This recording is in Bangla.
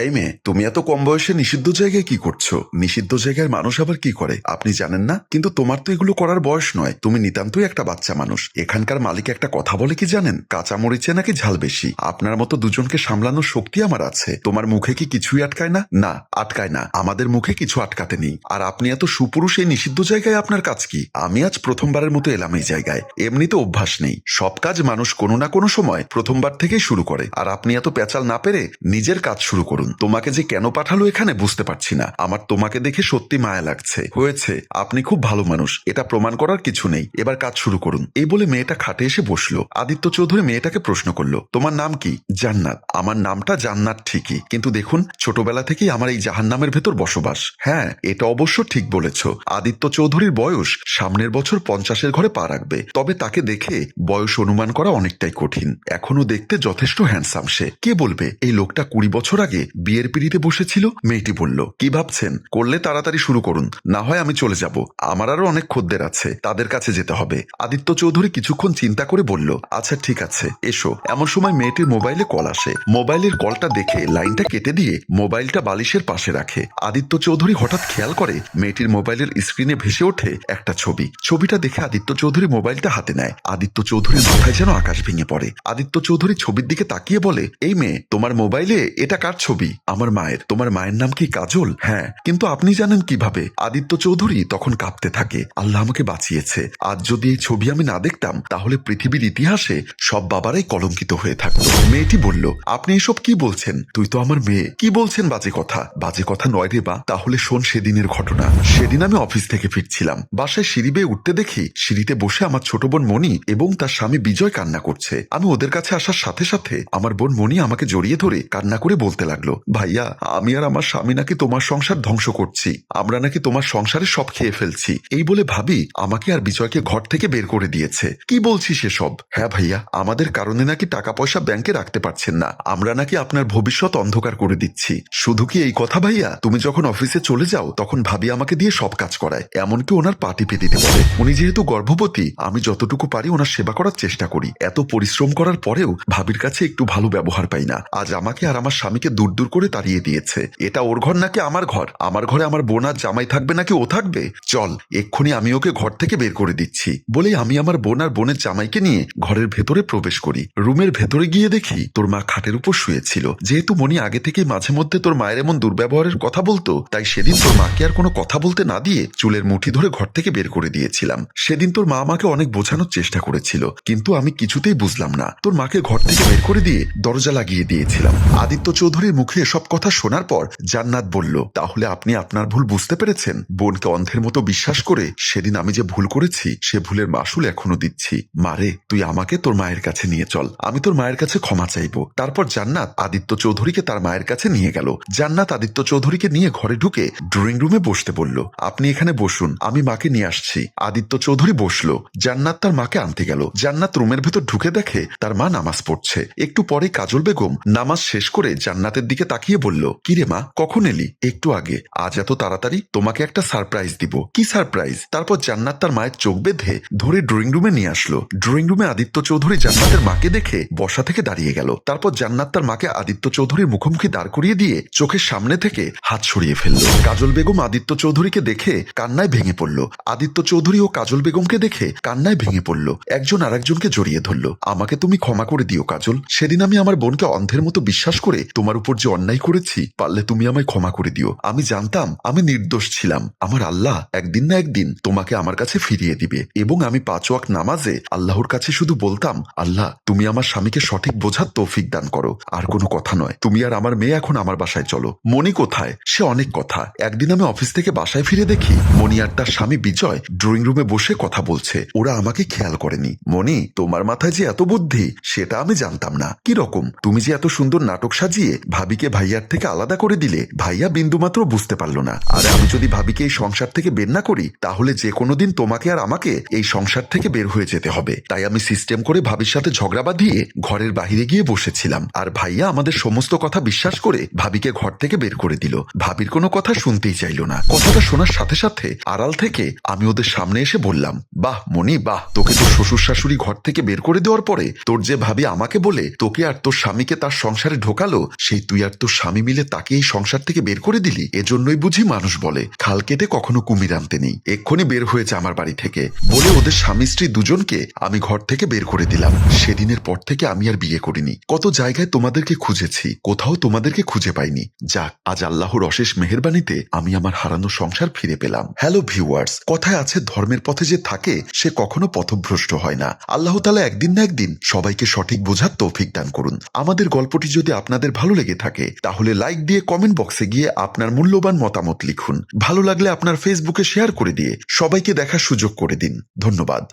এই মেয়ে, তুমি এত কম বয়সে নিষিদ্ধ জায়গায় কি করছ? নিষিদ্ধ জায়গায় মানুষ আবার কি করে? আপনি জানেন না? কিন্তু তোমার তো এগুলো করার বয়স নয়। তুমি নিতান্তই একটা বাচ্চা মানুষ। এখানকার মালিক একটা কথা বলে কি জানেন? কাঁচা মরিচে নাকি ঝাল বেশি। আপনার মতো দুজনকে সামলানোর শক্তি আমার আছে। তোমার মুখে কি কিছুই আটকায় না? না, আটকায় না। আমাদের মুখে কিছু আটকাতে নেই। আর আপনি এত সুপুরুষ, এই নিষিদ্ধ জায়গায় আপনার কাজ কি? আমি আজ প্রথমবারের মতো এলাম এই জায়গায়। এমনিতে অভ্যাস নেই। সব কাজ মানুষ কোনো না কোনো সময় প্রথমবার থেকেই শুরু করে। আর আপনি এত প্যাচাল না পেরে নিজের কাজ শুরু করুন। তোমাকে যে কেন পাঠালো এখানে বুঝতে পারছি না। আমার তোমাকে দেখে সত্যি মায়া লাগছে। হয়েছে, আপনি খুব ভালো মানুষ, এটা প্রমাণ করার কিছু নেই। এবার কাজ শুরু করুন। এই বলে মেয়েটা খাটে এসে বসল। আদিত্য চৌধুরী মেয়েটাকে প্রশ্ন করল, তোমার নাম কি? জান্নাত। আমার নামটা জান্নাত ঠিকই। কিন্তু দেখুন, ছোটবেলা থেকেই আমার এই জাহান্নামের ভেতর বসবাস। হ্যাঁ এটা অবশ্য ঠিক বলেছ। আদিত্য চৌধুরীর বয়স সামনের বছর পঞ্চাশের ঘরে পা রাখবে। তবে তাকে দেখে বয়স অনুমান করা অনেকটাই কঠিন। এখনও দেখতে যথেষ্ট হ্যান্ডসাম সে। কে বলবে, এই লোকটা কুড়ি বছর আগে বিয়ের পিড়িতে বসেছিল? মেয়েটি বলল, কি ভাবছেন? করলে তাড়াতাড়ি শুরু করুন। না হয় আমি চলে যাব। আমার আরও অনেক খদ্দের আছে। তাদের কাছে যেতে হবে। আদিত্য চৌধুরী কিছুক্ষণ চিন্তা করে বলল আচ্ছা ঠিক আছে। এসো। এমন সময় মেয়েটির মোবাইলে কল আসে। মোবাইলের কলটা দেখে লাইনটা কেটে দিয়ে মোবাইলটা বালিশের পাশে রাখে। আদিত্য চৌধুরী হঠাৎ খেয়াল করে মেয়েটির মোবাইলের স্ক্রিনে ভেসে ওঠে একটা ছবি। ছবিটা দেখে আদিত্য চৌধুরী মোবাইলটা হাতে নেয়। আদিত্য চৌধুরীর মাথায় যেন আকাশ ভেঙে পড়ে। আদিত্য চৌধুরী ছবির দিকে তাকিয়ে বলে, এই মেয়ে, তোমার মোবাইলে এটা কার ছবি? আমার মায়ের। তোমার মায়ের নাম কি কাজল? হ্যাঁ। কিন্তু আপনি জানেন কীভাবে? আদিত্য চৌধুরী তখন কাঁপতে থাকে। আল্লাহ আমাকে বাঁচিয়েছে। আজ যদি এই ছবি আমি না দেখতাম, তাহলে পৃথিবীর ইতিহাসে সব বাবারাই কলঙ্কিত হয়ে থাকতো। মেয়েটি বলল, আপনি এসব কি বলছেন? তুই তো আমার মেয়ে। কি বলছেন বাজে কথা? বাজে কথা নয় রে বা। তাহলে শোন সেদিনের ঘটনা। সেদিন আমি অফিস থেকে ফিরছিলাম। বাসায় সিঁড়ি বেয়ে উঠতে দেখি, সিঁড়িতে বসে আমার ছোট বোন মণি এবং তার স্বামী বিজয় কান্না করছে। আমি ওদের কাছে আসার সাথে সাথে আমার বোন মণি আমাকে জড়িয়ে ধরে কান্না করে বলতে লাগল ভাইয়া, আমি আর আমার স্বামী নাকি তোমার সংসার ধ্বংস করছি। আমরা নাকি তোমার সংসারে সব খেয়ে ফেলছি। এই বলে ভাবি আমাকে আর বিজয়কে ঘর থেকে বের করে দিয়েছে। কি বলছি সেসব হ্যাঁ ভাইয়া, আমাদের কারণে নাকি টাকা পয়সা ব্যাংকে রাখতে পারছেন না। আমরা নাকি আপনার ভবিষ্যৎ অন্ধকার করে দিচ্ছি। শুধু কি এই কথা ভাইয়া? তুমি যখন অফিসে চলে যাও, তখন ভাবি আমাকে দিয়ে সব কাজ করায়। এমনকি ওনার পা টিপে দিতে বলে, উনি যেহেতু গর্ভবতী, আমি যতটুকু পারি ওনার সেবা করার চেষ্টা করি। এত পরিশ্রম করার পরেও ভাবির কাছে একটু ভালো ব্যবহার পাই না। আজ আমাকে আর আমার স্বামীকে দূর দূর করে তাড়িয়ে দিয়েছে। এটা ওর ঘর নাকি আমার ঘর? আমার ঘরে আমার বোন আর জামাই থাকবে নাকি ও থাকবে? চল, এক্ষুনি আমি ওকে ঘর থেকে বের করে দিচ্ছি। বলেই আমি আমার বোন আর বোনের জামাইকে নিয়ে ঘরের ভেতরে প্রবেশ করি। রুমের ভেতরে গিয়ে দেখি তোর মা খাটের উপর শুয়েছিল। যেহেতু মনি আগে থেকেই মাঝে মধ্যে তোর মায়ের এমন দুর্ব্যবহারের কথা বলতো, তাই সেদিন তোর মাকে আর কোনো কথা বলতে না দিয়ে চুলের মুঠি ধরে ঘর থেকে বের করে দিয়েছিলাম। সেদিন তোর মা আমাকে অনেক বোঝানোর চেষ্টা করেছিল, কিন্তু আমি কিছুতেই বুঝলাম না। তোর মাকে ঘর থেকে বের করে দিয়ে দরজা লাগিয়ে দিয়েছিলাম। আদিত্য চৌধুরীর মুখে এসব কথা শোনার পর জান্নাত বলল, তাহলে আপনি আপনার ভুল বুঝতে পেরেছেন। বোনকে অন্ধের মতো বিশ্বাস করে সেদিন আমি যে ভুল করেছি, সে ভুলের মাসুল এখনও দিচ্ছি। মারে তুই আমাকে তোর মায়ের কাছে নিয়ে চল। আমি তোর মায়ের কাছে ক্ষমা চাইব। তারপর জান্নাত আদিত্য চৌধুরীকে তার মায়ের কাছে নিয়ে গেল। জান্নাত আদিত্য চৌধুরীকে নিয়ে ঘরে ঢুকে ড্রয়িং রুমে বসতে বলল, আপনি এখানে বসুন, আমি মাকে নিয়ে আসছি। আদিত্য চৌধুরী বসল। জান্নাত তার মাকে আনতে গেল। জান্নাত রুমের ভেতর ঢুকে দেখে তার মা নামাজ পড়ছে। একটু পরে কাজল বেগম নামাজ শেষ করে জান্নাতের দিকে তাকিয়ে বলল, কিরে মা, কখন এলি? একটু আগে। আজ এত তাড়াতাড়ি? তোমাকে একটা সারপ্রাইজ দিব। কি সারপ্রাইজ? তারপর জান্নাত তার মায়ের চোখ বেঁধে ধরে ড্রয়িং রুমে নিয়ে আসলো। ড্রয়িং রুমে আদিত্য চৌধুরী জান্নাতের মাকে দেখে বসা থেকে দাঁড়িয়ে গেল। তারপর জান্নাত তার মাকে আদিত্য চৌধুরীর মুখোমুখি দাঁড় করিয়ে দিয়ে চোখের সামনে থেকে হাত সরিয়ে ফেলল। কাজল বেগম আদিত্য চৌধুরীকে দেখে কান্নায় ভেঙে পড়ল। আদিত্য চৌধুরী ও কাজল বেগমকে দেখে কান্নায় ভেঙে পড়ল। একজন আরেকজনকে জড়িয়ে ধরল। আমাকে তুমি ক্ষমা করে দিও কাজল। সেদিন আমি আমার বোনকে অন্ধের মতো বিশ্বাস করে তোমার উপর যে অন্যায় করেছি, পারলে তুমি আমায় ক্ষমা করে দিও। আমি জানতাম, আমি নির্দোষ ছিলাম। আমার আল্লাহ একদিন না একদিন তোমাকে আমার কাছে ফিরিয়ে দিবে এবং আমি পাঁচ ওয়াক নামাজে আল্লাহর কাছে শুধু বলতাম, আল্লাহ, তুমি আমার স্বামীকে সঠিক বোঝার তৌফিক দান করো। আর কোনো কথা নয়। তুমি আর আমার মেয়ে এখন আমার বাসায় চলো। মনি কোথায়? সে অনেক কথা। একদিন আমি অফিস থেকে বাসায় ফিরে দেখি মনি আর তার স্বামী বিজয় ড্রয়িং রুমে বসে কথা বলছে। ওরা আমাকে খেয়াল করেনি। মনি তোমার মাথায় যে এত বুদ্ধি, সেটা আমি জানতাম না। কি রকম তুমি যে এত সুন্দর নাটক সাজিয়ে ভাবিকে ভাইয়ার থেকে আলাদা করে দিলে ভাইয়া বিন্দুমাত্র বুঝতে পারল না। আর আমি যদি ভাবিকে এই সংসার থেকে বের না করি, তাহলে যে কোনো দিন তোমাকে আর আমাকে এই সংসার থেকে বের হয়ে যেতে হবে। তাই আমি সিস্টেম করে ভাবির সাথে ঝগড়া বাঁধিয়ে ঘরের বাহিরে গিয়ে বসেছিলাম। আর ভাইয়া আমাদের সমস্ত কথা বিশ্বাস করে ভাবিকে ঘর থেকে বের করে দিল। ভাবির কোনো কথা শুনতেই চাইলো না। কথাটা শোনার সাথে সাথে আড়াল থেকে আমি ওদের সামনে এসে বললাম, বাহ, মনি, বাহ, তোকে তোর শ্বশুর শাশুড়ি ঘর থেকে বের করে দেওয়ার পরে তোর যে ভাবি আমাকে বলে তোকে আর তোর স্বামীকে তার সংসারে ঢোকালো, সেই তুই আর আর তোর স্বামী মিলে তাকে এই সংসার থেকে বের করে দিলি? এজন্যই বুঝি মানুষ বলে, খাল কেটে কখনো কুমির আনতে নেই। এক্ষুনি বের হয়েছে আমার বাড়ি থেকে। বলে ওদের স্বামী স্ত্রী দুজনকে আমি ঘর থেকে বের করে দিলাম। সেদিনের পর থেকে আমি আর বিয়ে করিনি। কত জায়গায় তোমাদেরকে খুঁজেছি, কোথাও তোমাদেরকে খুঁজে পাইনি। যাক, আজ আল্লাহর অশেষ মেহেরবানিতে আমি আমার হারানো সংসার ফিরে পেলাম। হ্যালো ভিউয়ার্স কথায় আছে, ধর্মের পথে যে থাকে, সে কখনো পথভ্রষ্ট হয় না। আল্লাহ তালা একদিন না একদিন সবাইকে সঠিক বোঝার তৌফিক দান করুন। আমাদের গল্পটি যদি আপনাদের ভালো লেগে থাকে, তাহলে লাইক দিয়ে কমেন্ট বক্সে গিয়ে আপনার মূল্যবান মতামত লিখুন। ভালো লাগলে আপনার ফেসবুকে শেয়ার করে দিয়ে সবাইকে দেখার সুযোগ করে দিন। ধন্যবাদ।